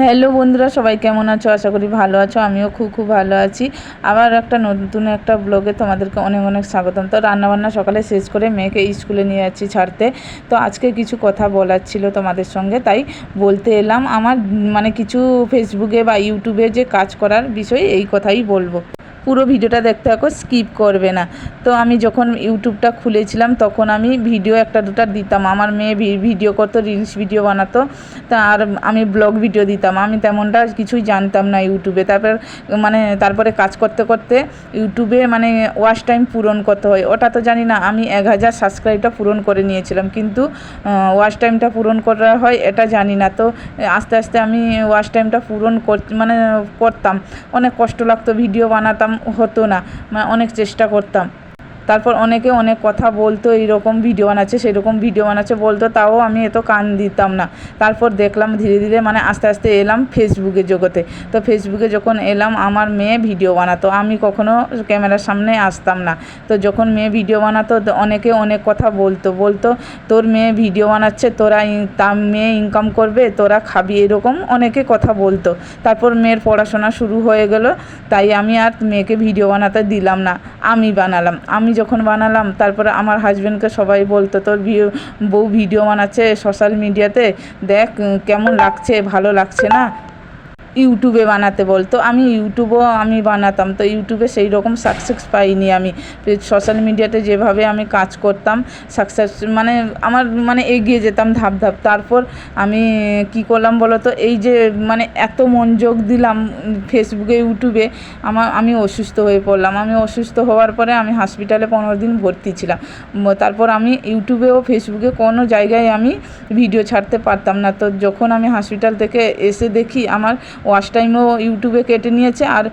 Hello বন্ধুরা, সবাই কেমন আছো? আশা করি ভালো আছো, আমিও খুব খুব ভালো আছি। আবার একটা নতুন একটা ব্লগে তোমাদেরকে অনেক অনেক স্বাগতম। তো রান্নাবান্না সকালে শেষ করে মেয়েকে স্কুলে নিয়ে যাচ্ছি ছাড়তে। তো আজকে কিছু কথা বলার ছিল তোমাদের সঙ্গে, তাই বলতে এলাম। আমার মানে কিছু ফেসবুকে বা ইউটিউবে যে কাজ করার বিষয়ে, এই কথাই বলব। পুরো ভিডিওটা দেখতে থাকো স্কিপ করবে না। তো আমি যখন ইউটিউবটা খুলেছিলাম, তখন আমি ভিডিও একটা দুটা দিতাম। আমার মেয়ে ভিডিও করতো রিলস ভিডিও বানাতো। তা আর আমি ব্লগ ভিডিও দিতাম। আমি তেমনটা কিছুই জানতাম না ইউটিউবে। তারপর মানে তারপরে কাজ করতে করতে ইউটিউবে মানে ওয়াচ টাইম পূরণ করতে হয়। ওটা তো জানি না, আমি এক হাজার সাবস্ক্রাইবটা পূরণ করে নিয়েছিলাম। কিন্তু ওয়াচ টাইমটা পূরণ করা হয়, এটা জানি না। তো আস্তে আস্তে আমি ওয়াচ টাইমটা পূরণ কর মানে করতাম। অনেক কষ্ট লাগতো ভিডিও বানাতাম। হতো না। মানে অনেক চেষ্টা করতাম। তারপর অনেকে অনেক কথা বলতো, এইরকম ভিডিও বানাচ্ছে, সেরকম ভিডিও বানাচ্ছে বলতো, তাও আমি এত কান দিতাম না। তারপর দেখলাম ধীরে ধীরে মানে আস্তে আস্তে এলাম ফেসবুকে জগতে। তো ফেসবুকে যখন এলাম, আমার মেয়ে ভিডিও বানাতো। আমি কখনো ক্যামেরার সামনে আসতাম না। তো যখন মেয়ে ভিডিও বানাতো অনেকে অনেক কথা বলতো। বলতো, তোর মেয়ে ভিডিও বানাচ্ছে, তোরা ইন- তা মেয়ে ইনকাম করবে, তোরা খাবি। এরকম অনেকে কথা বলতো। তারপর মেয়ের পড়াশোনা শুরু হয়ে গেল। তাই আমি আর মেয়েকে ভিডিও বানাতে দিলাম না। আমি বানালাম। আমি যখন বানালাম, তারপরে আমার হাজব্যান্ডকে সবাই বলতো, তোর বউ ভিডিও বানাচ্ছে সোশ্যাল মিডিয়াতে দেখ, কেমন লাগছে, ভালো লাগছে না? ইউটিউবে বানাতে বলতো। আমি ইউটিউবও আমি বানাতাম, তো ইউটিউবে সেই রকম সাকসেস পাইনি আমি। সোশ্যাল মিডিয়াতে যেভাবে আমি কাজ করতাম সাকসেস মানে আমার মানে এগিয়ে যেতাম ধাপ ধাপ। তারপর আমি কি করলাম বলো তো এই যে মানে এত মনোযোগ দিলাম ফেসবুকে ইউটিউবে আমার আমি অসুস্থ হয়ে পড়লাম। আমি অসুস্থ হওয়ার পরে আমি হসপিটালে পনেরো দিন ভর্তি ছিলাম। তারপর আমি ইউটিউবে ও ফেসবুকে কোনো জায়গায় আমি ভিডিও ছাড়তে পারতাম না। তো যখন আমি হসপিটাল থেকে এসে দেখি আমার ওয়াচ টাইমও ইউটিউবে কেটে নিয়েছে আর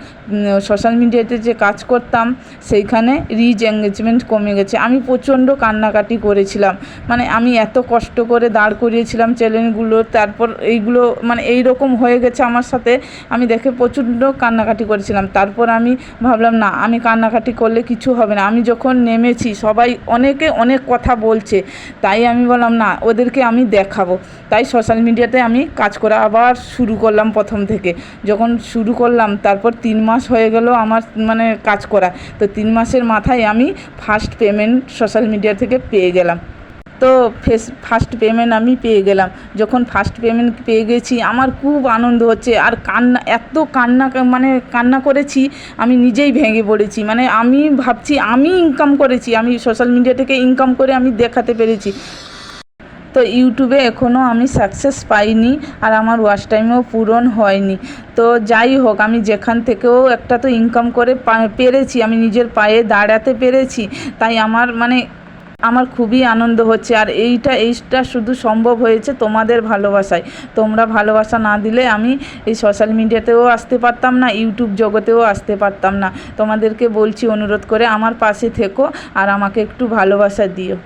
সোশ্যাল মিডিয়াতে যে কাজ করতাম, সেইখানে রিচ এঙ্গেজমেন্ট কমে গেছে। আমি প্রচণ্ড কান্নাকাটি করেছিলাম। মানে আমি এত কষ্ট করে দাঁড় করিয়েছিলাম চ্যানেলগুলো তারপর এইগুলো মানে এই রকম হয়ে গেছে আমার সাথে। আমি দেখে প্রচণ্ড কান্নাকাটি করেছিলাম। তারপর আমি ভাবলাম, না, আমি কান্নাকাটি করলে কিছু হবে না। আমি যখন নেমেছি, সবাই অনেকে অনেক কথা বলছে। তাই আমি বললাম, না, ওদেরকে আমি দেখাবো। তাই সোশ্যাল মিডিয়াতে আমি কাজ করা আবার শুরু করলাম প্রথম থেকে। যখন শুরু করলাম, তারপর তিন মাস হয়ে গেল আমার মানে কাজ করা। তো তিন মাসের মাথায় আমি ফার্স্ট পেমেন্ট সোশ্যাল মিডিয়া থেকে পেয়ে গেলাম। তো ফেস ফার্স্ট পেমেন্ট আমি পেয়ে গেলাম। যখন ফার্স্ট পেমেন্ট পেয়ে গেছি, আমার খুব আনন্দ হচ্ছে। আর কান্না, এত কান্না মানে কান্না করেছি, আমি নিজেই ভেঙে পড়েছি। মানে আমি ভাবছি, আমি ইনকাম করেছি। আমি সোশ্যাল মিডিয়া থেকে ইনকাম করে আমি দেখাতে পেরেছি। তো ইউটিউবে এখনও আমি সাকসেস পাইনি আর আমার ওয়াচ টাইমও পূরণ হয়নি। তো যাই হোক, আমি যেখান থেকেও একটা তো ইনকাম করে পেরেছি, আমি নিজের পায়ে দাঁড়াতে পেরেছি। তাই আমার মানে আমার খুবই আনন্দ হচ্ছে। আর এইটা এইটা শুধু সম্ভব হয়েছে তোমাদের ভালোবাসায়। তোমরা ভালোবাসা না দিলে আমি এই সোশ্যাল মিডিয়াতেও আসতে পারতাম না, ইউটিউব জগতেও আসতে পারতাম না। তোমাদেরকে বলছি, অনুরোধ করে আমার পাশে থেকো আর আমাকে একটু ভালোবাসা দিও।